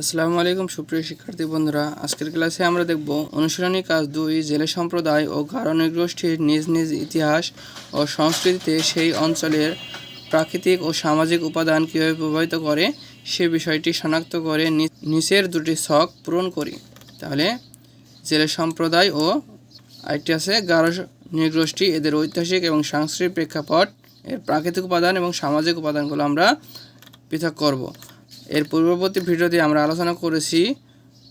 আসসালামু আলাইকুম, সুপ্রিয় শিক্ষার্থী বন্ধুরা। আজকের ক্লাসে আমরা দেখব অনুশীলনী কাজ দুই, জেলে সম্প্রদায় ও গারো নৃগোষ্ঠীর নিজ নিজ ইতিহাস ও সংস্কৃতিতে সেই অঞ্চলের প্রাকৃতিক ও সামাজিক উপাদান কীভাবে প্রভাবিত করে, সে বিষয়টি শনাক্ত করে নিচের দুটি ছক পূরণ করি। তাহলে, জেলে সম্প্রদায় ও আরেকটি আছে গারো এদের ঐতিহাসিক এবং সাংস্কৃতিক প্রেক্ষাপট, এর প্রাকৃতিক উপাদান এবং সামাজিক উপাদানগুলো আমরা পৃথক করব। এর পূর্ববর্তী ভিডিওতে আমরা আলোচনা করেছি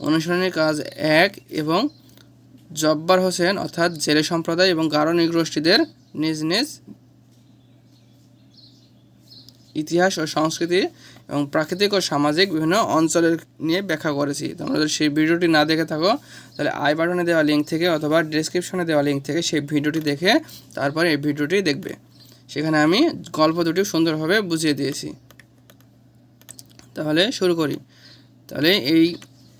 অনুসরণের কাজ এক এবং জব্বার হোসেন, অর্থাৎ জেলে সম্প্রদায় এবং গারো নৃগোষ্ঠীদের নিজ নিজ ইতিহাস ও সংস্কৃতি এবং প্রাকৃতিক ও সামাজিক বিভিন্ন অঞ্চলের নিয়ে ব্যাখ্যা করেছি। তোমরা যদি সেই ভিডিওটি না দেখে থাকো, তাহলে আই বাটনে দেওয়া লিঙ্ক থেকে অথবা ডেসক্রিপশনে দেওয়া লিঙ্ক থেকে সেই ভিডিওটি দেখে তারপরে এই ভিডিওটি দেখবে। সেখানে আমি গল্প দুটি সুন্দরভাবে বুঝিয়ে দিয়েছি। তাহলে শুরু করি। তাহলে এই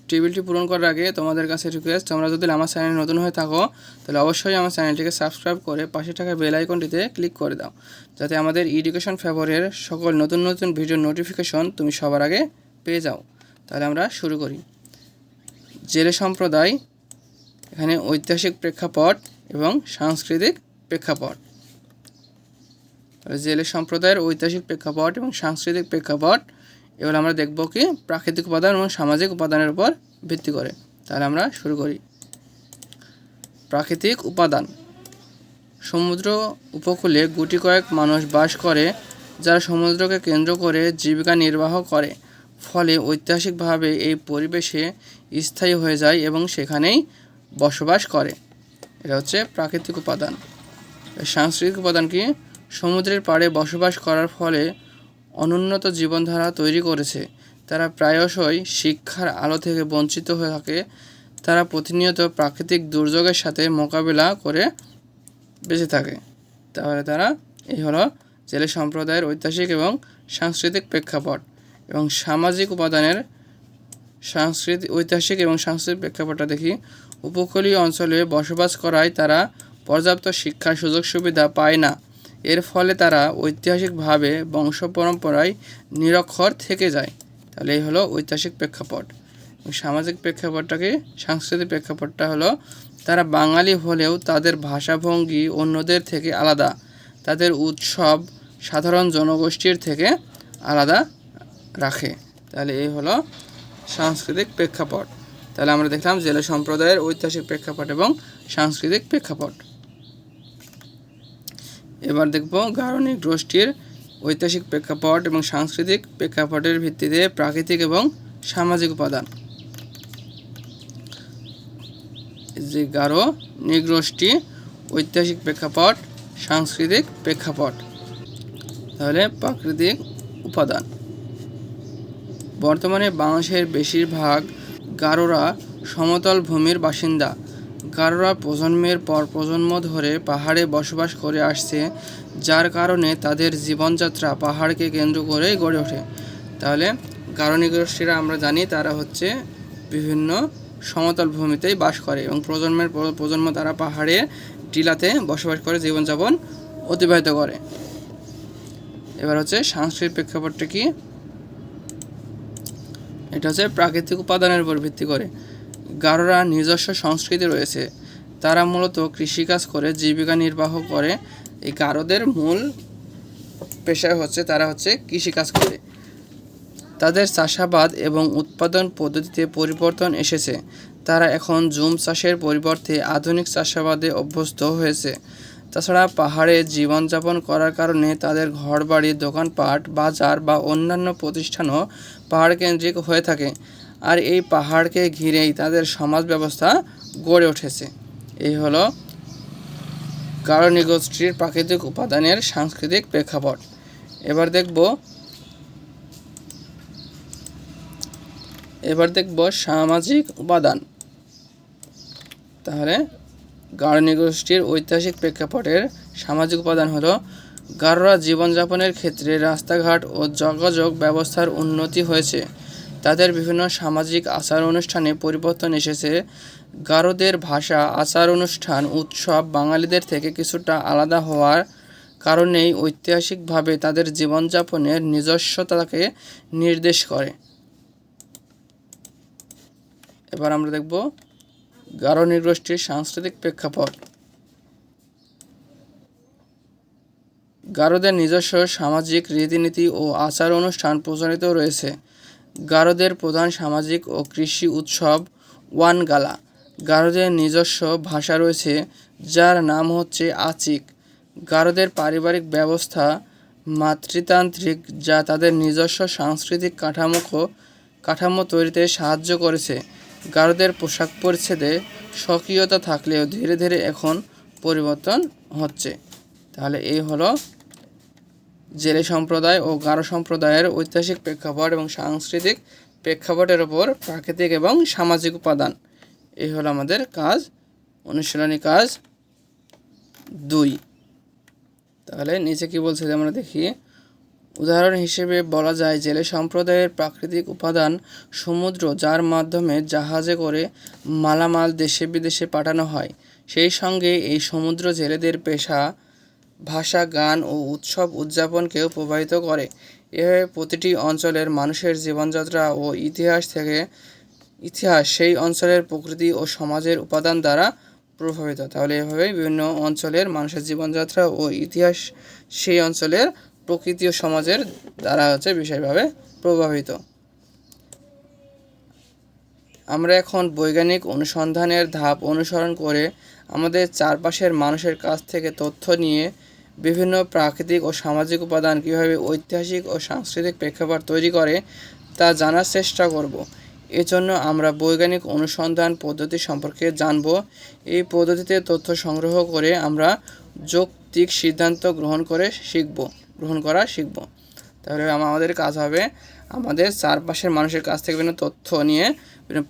টেবিলটি পূরণ করার আগে তোমাদের কাছে রিকোয়েস্ট তোমরা যদি আমার চ্যানেল নতুন হয়ে থাকো, তাহলে অবশ্যই আমার চ্যানেলটিকে সাবস্ক্রাইব করে পাশে থাকা বেল আইকনটিতে ক্লিক করে দাও। যাতে আমাদের এডুকেশন ফেভারের সকল নতুন নতুন ভিডিও নোটিফিকেশন তুমি সবার আগে পেয়ে যাও। তাহলে আমরা শুরু করি। জেলে সম্প্রদায়, এখানে ঐতিহাসিক প্রেক্ষাপট এবং সাংস্কৃতিক প্রেক্ষাপট। জেলে সম্প্রদায়ের ঐতিহাসিক প্রেক্ষাপট এবং সাংস্কৃতিক প্রেক্ষাপট। এবার আমরা দেখব কি প্রাকৃতিক উপাদান এবং সামাজিক উপাদানের উপর ভিত্তি করে। তাহলে আমরা শুরু করি। প্রাকৃতিক উপাদান। সমুদ্র উপকূলে গুটি কয়েক মানুষ বাস করে, যারা সমুদ্রকে কেন্দ্র করে জীবিকা নির্বাহ করে। ফলে ঐতিহাসিকভাবে এই পরিবেশে স্থায়ী হয়ে যায় এবং সেখানেই বসবাস করে। এটা হচ্ছে প্রাকৃতিক উপাদান। সাংস্কৃতিক উপাদান কি? সমুদ্রের পাড়ে বসবাস করার ফলে অনুন্নত জীবনধারা তৈরি করেছে। তারা প্রায়শই শিক্ষার আলো থেকে বঞ্চিত হয়ে থাকে। তারা প্রতিনিয়ত প্রাকৃতিক দুর্যোগের সাথে মোকাবিলা করে বেঁচে থাকে। তাহলে তারা, এই হলো জেলে সম্প্রদায়ের ঐতিহাসিক এবং সাংস্কৃতিক প্রেক্ষাপট এবং সামাজিক উপাদানের সাংস্কৃতিক, ঐতিহাসিক এবং সাংস্কৃতিক প্রেক্ষাপটটা দেখি। উপকূলীয় অঞ্চলে বসবাস করায় তারা পর্যাপ্ত শিক্ষার সুযোগ সুবিধা পায় না। এর ফলে তারা ঐতিহাসিকভাবে বংশ পরম্পরায় নিরক্ষর থেকে যায়। তাহলে এই হলো ঐতিহাসিক প্রেক্ষাপট। সামাজিক প্রেক্ষাপটটাকে, সাংস্কৃতিক প্রেক্ষাপটটা হলো, তারা বাঙালি হলেও তাদের ভাষাভঙ্গি অন্যদের থেকে আলাদা। তাদের উৎসব সাধারণ জনগোষ্ঠীর থেকে আলাদা রাখে। তাহলে এই হলো সাংস্কৃতিক প্রেক্ষাপট। তাহলে আমরা দেখলাম জেলা সম্প্রদায়ের ঐতিহাসিক প্রেক্ষাপট এবং সাংস্কৃতিক প্রেক্ষাপট। এবার দেখব গারণিক গোষ্ঠীর ঐতিহাসিক প্রেক্ষাপট এবং সাংস্কৃতিক প্রেক্ষাপটের ভিত্তিতে প্রাকৃতিক এবং সামাজিক উপাদান। যে গারো নৃগোষ্ঠী, ঐতিহাসিক প্রেক্ষাপট, সাংস্কৃতিক প্রেক্ষাপট। তাহলে প্রাকৃতিক উপাদান। বর্তমানে বাংলাদেশের বেশিরভাগ গারোরা সমতল ভূমির বাসিন্দা। গারোরা প্রজন্মের পর প্রজন্ম ধরে পাহাড়ে বসবাস করে আসছে, যার কারণে তাদের জীবনযাত্রা পাহাড়কে কেন্দ্র করেই গড়ে ওঠে। তাহলে গারো নৃগোষ্ঠীরা আমরা জানি তারা হচ্ছে বিভিন্ন সমতল ভূমিতেই বাস করে এবং প্রজন্মের প্রজন্ম তারা পাহাড়ে, টিলাতে বসবাস করে, জীবনযাপন অতিবাহিত করে। এবার হচ্ছে সাংস্কৃতিক প্রেক্ষাপটটা কি? এটা হচ্ছে প্রাকৃতিক উপাদানের উপর ভিত্তি করে। গারোরা নিজস্ব সংস্কৃতি রয়েছে। তারা মূলত কৃষিকাজ করে, জীবিকা নির্বাহ করে। এই গারোদের মূল পেশা হচ্ছে, তারা হচ্ছে কৃষিকাজ করে। তাদের চাষাবাদ এবং উৎপাদন পদ্ধতিতে পরিবর্তন এসেছে। তারা এখন জুম চাষের পরিবর্তে আধুনিক চাষাবাদে অভ্যস্ত হয়েছে। তাছাড়া পাহাড়ে জীবনযাপন করার কারণে তাদের ঘরবাড়ি, দোকানপাট, বাজার বা অন্যান্য প্রতিষ্ঠানও পাহাড় কেন্দ্রিক হয়ে থাকে। আর এই পাহাড়কে ঘিরেই তাদের সমাজ ব্যবস্থা গড়ে উঠেছে। এই হলো গারো নৃগোষ্ঠীর প্রাকৃতিক উপাদানের সাংস্কৃতিক প্রেক্ষাপট। এবার দেখব এবার দেখব সামাজিক উপাদান। তাহলে গারো নৃগোষ্ঠীর ঐতিহাসিক প্রেক্ষাপটের সামাজিক উপাদান হলো, গারোরা জীবনযাপনের ক্ষেত্রে রাস্তাঘাট ও যোগাযোগ ব্যবস্থার উন্নতি হয়েছে। তাদের বিভিন্ন সামাজিক আচার অনুষ্ঠানে পরিবর্তন এসেছে। গারোদের ভাষা, আচার অনুষ্ঠান, উৎসব বাঙালিদের থেকে কিছুটা আলাদা হওয়ার কারণেই ঐতিহাসিকভাবে তাদের জীবনযাপনের নিজস্বতাকে নির্দেশ করে। এবার আমরা দেখব গারো নৃগোষ্ঠীর সাংস্কৃতিক প্রেক্ষাপট। গারোদের নিজস্ব সামাজিক রীতিনীতি ও আচার অনুষ্ঠান প্রচলিত রয়েছে। গারোদের প্রধান সামাজিক ও কৃষি উৎসব ওয়ানগালা। গারোদের নিজস্ব ভাষা রয়েছে, যার নাম হচ্ছে আচিক। গারোদের পারিবারিক ব্যবস্থা মাতৃতান্ত্রিক, যা তাদের নিজস্ব সাংস্কৃতিক কাঠামোকে কাঠামো তৈরিতে সাহায্য করেছে। গারোদের পোশাক পরিচ্ছেদে স্বকীয়তা থাকলেও ধীরে ধীরে এখন পরিবর্তন হচ্ছে। তাহলে এই হলো জেলে সম্প্রদায় ও গারো সম্প্রদায়ের ঐতিহাসিক প্রেক্ষাপট এবং সাংস্কৃতিক প্রেক্ষাপটের ওপর প্রাকৃতিক এবং সামাজিক উপাদান। এই হলো আমাদের কাজ। অনুশীলনী কাজ দুই। তাহলে নিচে কি বলছে আমরা দেখি, উদাহরণ হিসেবে বলা যায়, জেলে সম্প্রদায়ের প্রাকৃতিক উপাদান সমুদ্র, যার মাধ্যমে জাহাজে করে মালামাল দেশে বিদেশে পাঠানো হয়। সেই সঙ্গে এই সমুদ্র জেলেদের পেশা ভাষা, গান ও উৎসব উদযাপনকেও প্রভাবিত করে। এভাবে প্রতিটি অঞ্চলের মানুষের জীবনযাত্রা ও ইতিহাস থেকে ইতিহাস সেই অঞ্চলের প্রকৃতি ও সমাজের উপাদান দ্বারা প্রভাবিত। তাহলে এভাবে বিভিন্ন অঞ্চলের মানুষের জীবনযাত্রা ও ইতিহাস সেই অঞ্চলের প্রকৃতি ও সমাজের দ্বারা হচ্ছে বিশেষভাবে প্রভাবিত। আমরা এখন বৈজ্ঞানিক অনুসন্ধানের ধাপ অনুসরণ করে আমাদের চারপাশের মানুষের কাছ থেকে তথ্য নিয়ে বিভিন্ন প্রাকৃতিক ও সামাজিক উপাদান কীভাবে ঐতিহাসিক ও সাংস্কৃতিক প্রেক্ষাপট তৈরি করে তা জানার চেষ্টা করব। এজন্য আমরা বৈজ্ঞানিক অনুসন্ধান পদ্ধতি সম্পর্কে জানব। এই পদ্ধতিতে তথ্য সংগ্রহ করে আমরা যৌক্তিক সিদ্ধান্ত গ্রহণ করে শিখব, গ্রহণ করা শিখব। তাহলে আমাদের কাজ হবে আমাদের চারপাশের মানুষের কাছ থেকে বিভিন্ন তথ্য নিয়ে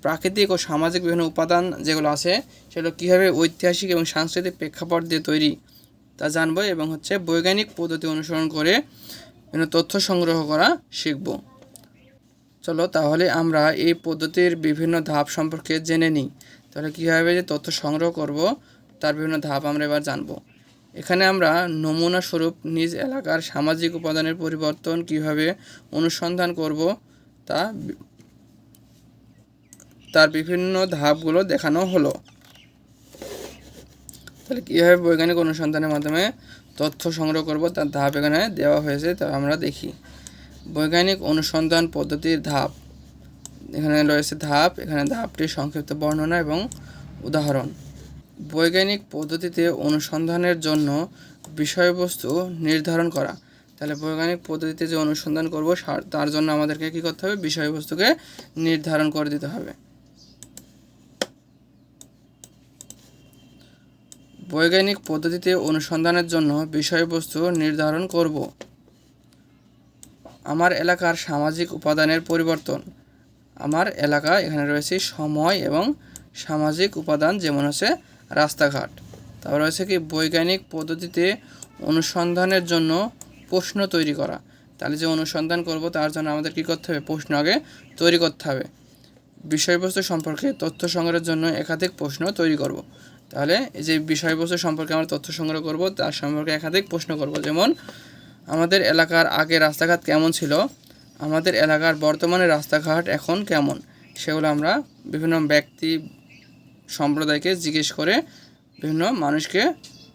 প্রাকৃতিক ও সামাজিক বিভিন্ন উপাদান যেগুলো আছে, সেগুলো কীভাবে ঐতিহাসিক এবং সাংস্কৃতিক প্রেক্ষাপট দিয়ে তৈরি তা জানব এবং হচ্ছে বৈজ্ঞানিক পদ্ধতি অনুসরণ করে বিভিন্ন তথ্য সংগ্রহ করা শিখব। চলো তাহলে আমরা এই পদ্ধতির বিভিন্ন ধাপ সম্পর্কে জেনে নিই। তাহলে কীভাবে যে তথ্য সংগ্রহ করব, তার বিভিন্ন ধাপ আমরা এবার জানব। এখানে আমরা নমুনা স্বরূপ নিজ এলাকার সামাজিক উপাদানের পরিবর্তন কীভাবে অনুসন্ধান করব, তা তার বিভিন্ন ধাপগুলো দেখানো হলো। তাহলে কীভাবে বৈজ্ঞানিক অনুসন্ধানের মাধ্যমে তথ্য সংগ্রহ করব? তার ধাপ এখানে দেওয়া হয়েছে, তা আমরা দেখি। বৈজ্ঞানিক অনুসন্ধান পদ্ধতির ধাপ। এখানে রয়েছে ধাপ, এখানে ধাপটির সংক্ষিপ্ত বর্ণনা এবং উদাহরণ। বৈজ্ঞানিক পদ্ধতিতে অনুসন্ধানের জন্য বিষয়বস্তু নির্ধারণ করা। তাহলে বৈজ্ঞানিক পদ্ধতিতে যে অনুসন্ধান করব তার জন্য আমাদেরকে কী করতে হবে? বিষয়বস্তুকে নির্ধারণ করে দিতে হবে। বৈজ্ঞানিক পদ্ধতিতে অনুসন্ধানের জন্য বিষয়বস্তু নির্ধারণ করব। আমার এলাকার সামাজিক উপাদানের পরিবর্তন। আমার এলাকা এখানে রয়েছে সময় এবং সামাজিক উপাদান যেমন হচ্ছে রাস্তাঘাট। তারপর রয়েছে কি বৈজ্ঞানিক পদ্ধতিতে অনুসন্ধানের জন্য প্রশ্ন তৈরি করা। তাহলে যে অনুসন্ধান করব তার জন্য আমাদের কী করতে হবে? প্রশ্ন আগে তৈরি করতে হবে। বিষয়বস্তু সম্পর্কে তথ্য সংগ্রহের জন্য একাধিক প্রশ্ন তৈরি করব। তাহলে এই যে বিষয়বস্তু সম্পর্কে আমরা তথ্য সংগ্রহ করব, তার সম্পর্কে একাধিক প্রশ্ন করব। যেমন, আমাদের এলাকার আগে রাস্তাঘাট কেমন ছিল? আমাদের এলাকার বর্তমানে রাস্তাঘাট এখন কেমন? সেগুলো আমরা বিভিন্ন ব্যক্তি সম্প্রদায়কে জিজ্ঞেস করে, বিভিন্ন মানুষকে,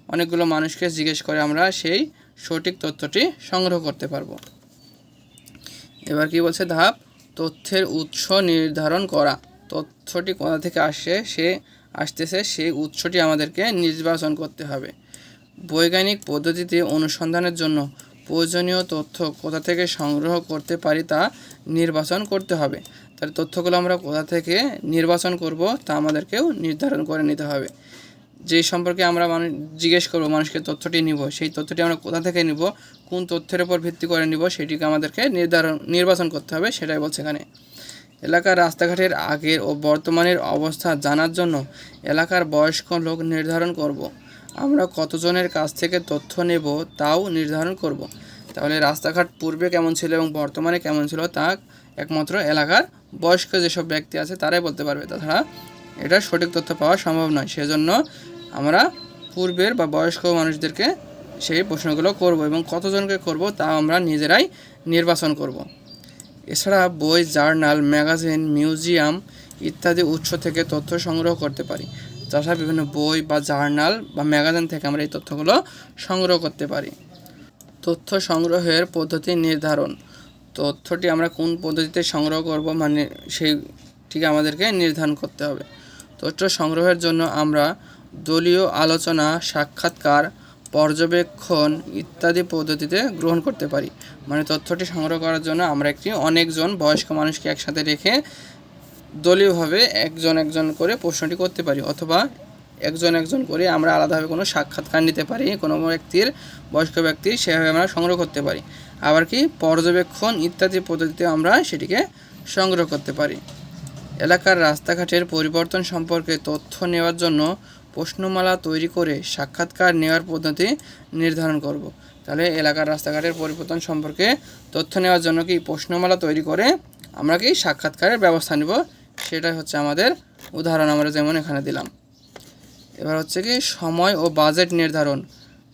অনেকগুলো মানুষকে জিজ্ঞেস করে আমরা সেই সঠিক তথ্যটি সংগ্রহ করতে পারব। এবার কি বলছে? ধাপ, তথ্যের উৎস নির্ধারণ করা। তথ্যটি কোথা থেকে আসে? সে আসতেছে, সেই উৎসটি আমাদেরকে নির্বাচন করতে হবে। বৈজ্ঞানিক পদ্ধতিতে অনুসন্ধানের জন্য প্রয়োজনীয় তথ্য কোথা থেকে সংগ্রহ করতে পারি তা নির্বাচন করতে হবে। তাহলে তথ্যগুলো আমরা কোথা থেকে নির্বাচন করব তা আমাদেরকেও নির্ধারণ করে নিতে হবে। যে সম্পর্কে আমরা মানুষ জিজ্ঞেস করব, মানুষকে তথ্যটি নিব, সেই তথ্যটি আমরা কোথা থেকে নিব, কোন তথ্যের উপর ভিত্তি করে নিব, সেটিকে আমাদেরকে নির্ধারণ, নির্বাচন করতে হবে, সেটাই বলছে এখানে। এলাকার রাস্তাঘাটের আগের ও বর্তমানের অবস্থা জানার জন্য এলাকার বয়স্ক লোক নির্ধারণ করব। আমরা কতজনের কাছ থেকে তথ্য নেব তাও নির্ধারণ করব। তাহলে রাস্তাঘাট পূর্বে কেমন ছিল এবং বর্তমানে কেমন ছিল তা একমাত্র এলাকার বয়স্ক যেসব ব্যক্তি আছে তারাই বলতে পারবে তাছাড়া এটা সঠিক তথ্য পাওয়া সম্ভব নয় সেজন্য আমরা পূর্বের বা বয়স্ক মানুষদেরকে সেই প্রশ্নগুলো করব এবং কতজনকে করব তা আমরা নিজেরাই নির্বাচন করব এছাড়া বই, জার্নাল, ম্যাগাজিন, মিউজিয়াম ইত্যাদি উৎস থেকে তথ্য সংগ্রহ করতে পারি। তাছাড়া বিভিন্ন বই বা জার্নাল বা ম্যাগাজিন থেকে আমরা এই তথ্যগুলো সংগ্রহ করতে পারি। তথ্য সংগ্রহের পদ্ধতি নির্ধারণ। তথ্যটি আমরা কোন পদ্ধতিতে সংগ্রহ করব মানে সেইটিকে আমাদেরকে নির্ধারণ করতে হবে। তথ্য সংগ্রহের জন্য আমরা দলীয় আলোচনা, সাক্ষাৎকার পর্যবেক্ষণ ইত্যাদি পদ্ধতিতে গ্রহণ করতে পারি। মানে তথ্যটি সংগ্রহ করার জন্য আমরা একটি অনেকজন বয়স্ক মানুষকে একসাথে রেখে দলীয়ভাবে একজন একজন করে প্রশ্নটি করতে পারি অথবা একজন একজন করে আমরা আলাদাভাবে কোনো সাক্ষাৎকার নিতে পারি, কোনো ব্যক্তির, বয়স্ক ব্যক্তির সেভাবে আমরা সংগ্রহ করতে পারি। আবার কি পর্যবেক্ষণ ইত্যাদি পদ্ধতিতে আমরা সেটিকে সংগ্রহ করতে পারি। এলাকার রাস্তাঘাটের পরিবর্তন সম্পর্কে তথ্য নেওয়ার জন্য প্রশ্নমালা তৈরি করে সাক্ষাৎকার নেওয়ার পদ্ধতি নির্ধারণ করব। তাহলে এলাকার রাস্তাঘাটের পরিবর্তন সম্পর্কে তথ্য নেওয়ার জন্য কি প্রশ্নমালা তৈরি করে আমরা কি সাক্ষাৎকারের ব্যবস্থা নেব? সেটাই হচ্ছে আমাদের উদাহরণ আমরা যেমন এখানে দিলাম। এবার হচ্ছে কি সময় ও বাজেট নির্ধারণ।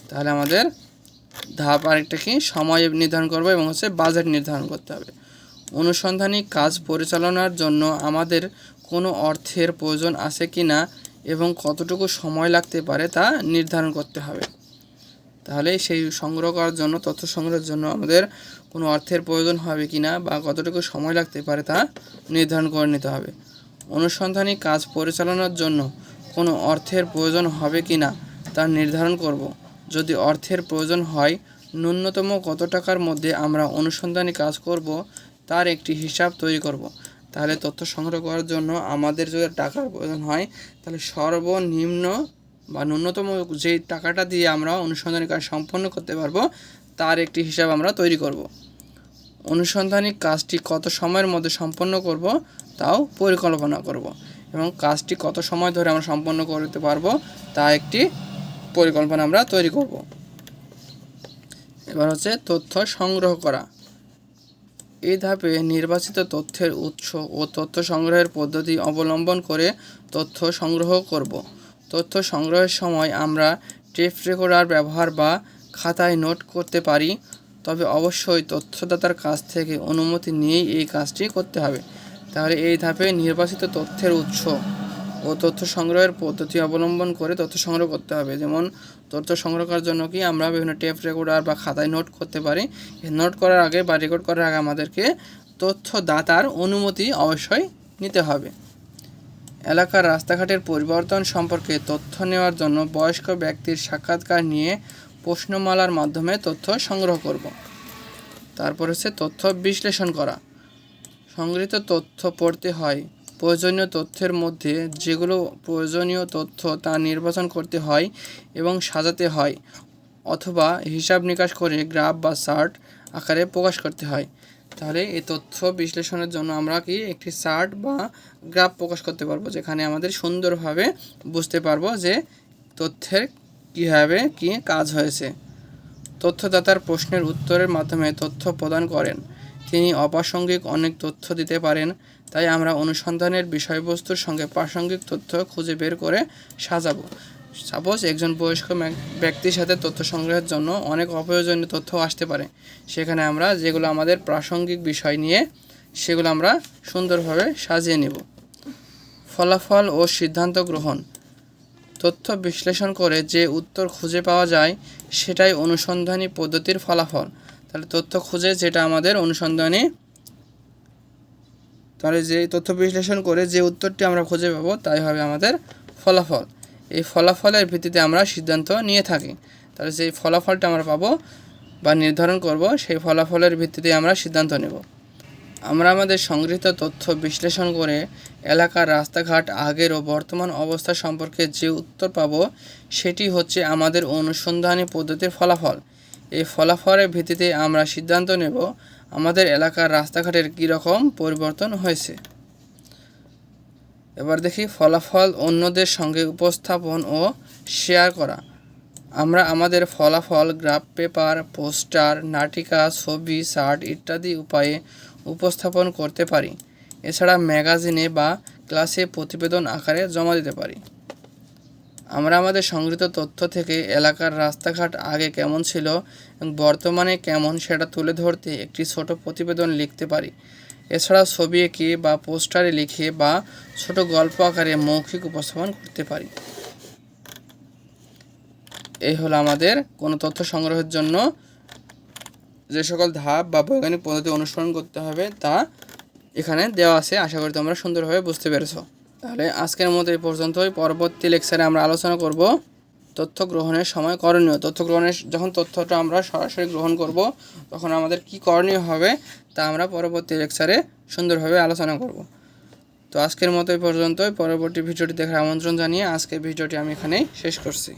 তাহলে আমাদের ধাপ আরেকটা কি? সময় নির্ধারণ করব এবং হচ্ছে বাজেট নির্ধারণ করতে হবে। অনুসন্ধানী কাজ পরিচালনার জন্য আমাদের কোনো অর্থের প্রয়োজন আছে কি না এবং কতটুকু সময় লাগতে পারে তা নির্ধারণ করতে হবে। তাহলে সেই সংগ্রহ করার জন্য, তথ্য সংগ্রহের জন্য আমাদের কোনো অর্থের প্রয়োজন হবে কি না বা কতটুকু সময় লাগতে পারে তা নির্ধারণ করে নিতে হবে। অনুসন্ধানী কাজ পরিচালনার জন্য কোনো অর্থের প্রয়োজন হবে কি না তা নির্ধারণ করব। যদি অর্থের প্রয়োজন হয়, ন্যূনতম কত টাকার মধ্যে আমরা অনুসন্ধানী কাজ করব তার একটি হিসাব তৈরি করব। তাহলে তথ্য সংগ্রহ করার জন্য আমাদের যদি টাকার প্রয়োজন হয়, তাহলে সর্বনিম্ন বা ন্যূনতম যে টাকাটা দিয়ে আমরা অনুসন্ধানী কাজ সম্পন্ন করতে পারব, তার একটি হিসাব আমরা তৈরি করব। অনুসন্ধানী কাজটি কত সময়ের মধ্যে সম্পন্ন করব, তাও পরিকল্পনা করব। এবং কাজটি কত সময় ধরে আমরা সম্পন্ন করতে পারব, তা একটি পরিকল্পনা আমরা তৈরি করব। এবার হচ্ছে তথ্য সংগ্রহ করা। এই ধাপে নির্বাচিত তথ্যের উৎস ও তথ্য সংগ্রহের পদ্ধতি অবলম্বন করে তথ্য সংগ্রহ করব। তথ্য সংগ্রহের সময় আমরা টেপ রেকর্ডার ব্যবহার বা খাতায় নোট করতে পারি, তবে অবশ্যই তথ্যদাতার কাছ থেকে অনুমতি নিয়েই এই কাজটি করতে হবে। তাহলে এই ধাপে নির্বাচিত তথ্যের উৎস ও তথ্য সংগ্রহের পদ্ধতি অবলম্বন করে তথ্য সংগ্রহ করতে হবে। যেমন, তথ্য সংগ্রহ করার জন্য কি আমরা বিভিন্ন টেপ রেকর্ডার বা খাতায় নোট করতে পারি। নোট করার আগে বা রেকর্ড করার আগে আমাদেরকে তথ্যদাতার অনুমতি অবশ্যই নিতে হবে। এলাকার রাস্তাঘাটের পরিবর্তন সম্পর্কে তথ্য নেওয়ার জন্য বয়স্ক ব্যক্তির সাক্ষাৎকার নিয়ে প্রশ্নমালার মাধ্যমে তথ্য সংগ্রহ করব। তারপর হচ্ছে তথ্য বিশ্লেষণ করা। সংগৃহীত তথ্য পড়তে হয় প্রয়োজনীয় তথ্যের মধ্যে যেগুলো প্রয়োজনীয় তথ্য তা নির্বাচন করতে হয় এবং সাজাতে হয় অথবা হিসাব নিকাশ করে গ্রাফ বা চার্ট আকারে প্রকাশ করতে হয়। তাহলে এই তথ্য বিশ্লেষণের জন্য আমরা কি একটি চার্ট বা গ্রাফ প্রকাশ করতে পারব, যেখানে আমাদের সুন্দরভাবে বুঝতে পারব যে তথ্যের কীভাবে কী কাজ হয়েছে। তথ্যদাতার প্রশ্নের উত্তরের মাধ্যমে তথ্য প্রদান করেন। তিনি অপ্রাসঙ্গিক অনেক তথ্য দিতে পারেন। তাই আমরা অনুসন্ধানের বিষয়বস্তুর সঙ্গে প্রাসঙ্গিক তথ্য খুঁজে বের করে সাজাবো। সাপোজ একজন বয়স্ক ব্যক্তির সাথে তথ্য সংগ্রহের জন্য অনেক অপ্রয়োজনীয় তথ্য আসতে পারে। সেখানে আমরা যেগুলো আমাদের প্রাসঙ্গিক বিষয় নিয়ে সেগুলো আমরা সুন্দরভাবে সাজিয়ে নেব। ফলাফল ও সিদ্ধান্ত গ্রহণ। তথ্য বিশ্লেষণ করে যে উত্তর খুঁজে পাওয়া যায়, সেটাই অনুসন্ধানী পদ্ধতির ফলাফল। তাহলে তথ্য খুঁজে যেটা আমাদের অনুসন্ধানী তাহলে যে তথ্য বিশ্লেষণ করে যে উত্তরটি আমরা খুঁজে পাবো, তাই হবে আমাদের ফলাফল। এই ফলাফলের ভিত্তিতে আমরা সিদ্ধান্ত নিয়ে থাকি। তাহলে যে ফলাফলটা আমরা পাবো বা নির্ধারণ করব, সেই ফলাফলের ভিত্তিতে আমরা সিদ্ধান্ত নেব। আমরা আমাদের সংগৃহীত তথ্য বিশ্লেষণ করে এলাকার রাস্তাঘাট আগের ও বর্তমান অবস্থা সম্পর্কে যে উত্তর পাব, সেটি হচ্ছে আমাদের অনুসন্ধানী পদ্ধতির ফলাফল। এই ফলাফলের ভিত্তিতে আমরা সিদ্ধান্ত নেব আমাদের এলাকার রাস্তাঘাটের কীরকম পরিবর্তন হয়েছে? এবার দেখি ফলাফল অন্যদের সঙ্গে উপস্থাপন ও শেয়ার করা। আমরা আমাদের ফলাফল, গ্রাফ পেপার, পোস্টার, নাটিকা, ছবি শার্ট ইত্যাদি উপায়ে উপস্থাপন করতে পারি। এছাড়া ম্যাগাজিনে বা ক্লাসে প্রতিবেদন আকারে জমা দিতে পারি। আমরা আমাদের সংগৃহীত তথ্য থেকে এলাকার রাস্তাঘাট আগে কেমন ছিল এবং বর্তমানে কেমন সেটা তুলে ধরতে একটি ছোট প্রতিবেদন লিখতে পারি। এছাড়া ছবি এঁকে বা পোস্টারে লিখে বা ছোট গল্প আকারে মৌখিক উপস্থাপন করতে পারি। এই হলো আমাদের কোনো তথ্য সংগ্রহের জন্য। যে সকল ধাপ বা বৈজ্ঞানিক পদ্ধতি অনুসরণ করতে হবে তা এখানে দেওয়া আছে। আশা করি তোমরা সুন্দরভাবে বুঝতে পেরেছ। তাহলে আজকের মতো এই পর্যন্তই। পরবর্তী লেকচারে আমরা আলোচনা করব তথ্য গ্রহণের সময় করণীয়। তথ্য গ্রহণের যখন তথ্যটা আমরা সরাসরি গ্রহণ করব, তখন আমাদের কি করণীয় হবে তা আমরা পরবর্তী লেকচারে সুন্দরভাবে আলোচনা করব। তো আজকের মতো এই পর্যন্তই। পরবর্তী ভিডিওটি দেখার আমন্ত্রণ জানিয়ে আজকের ভিডিওটি আমি এখানেই শেষ করছি।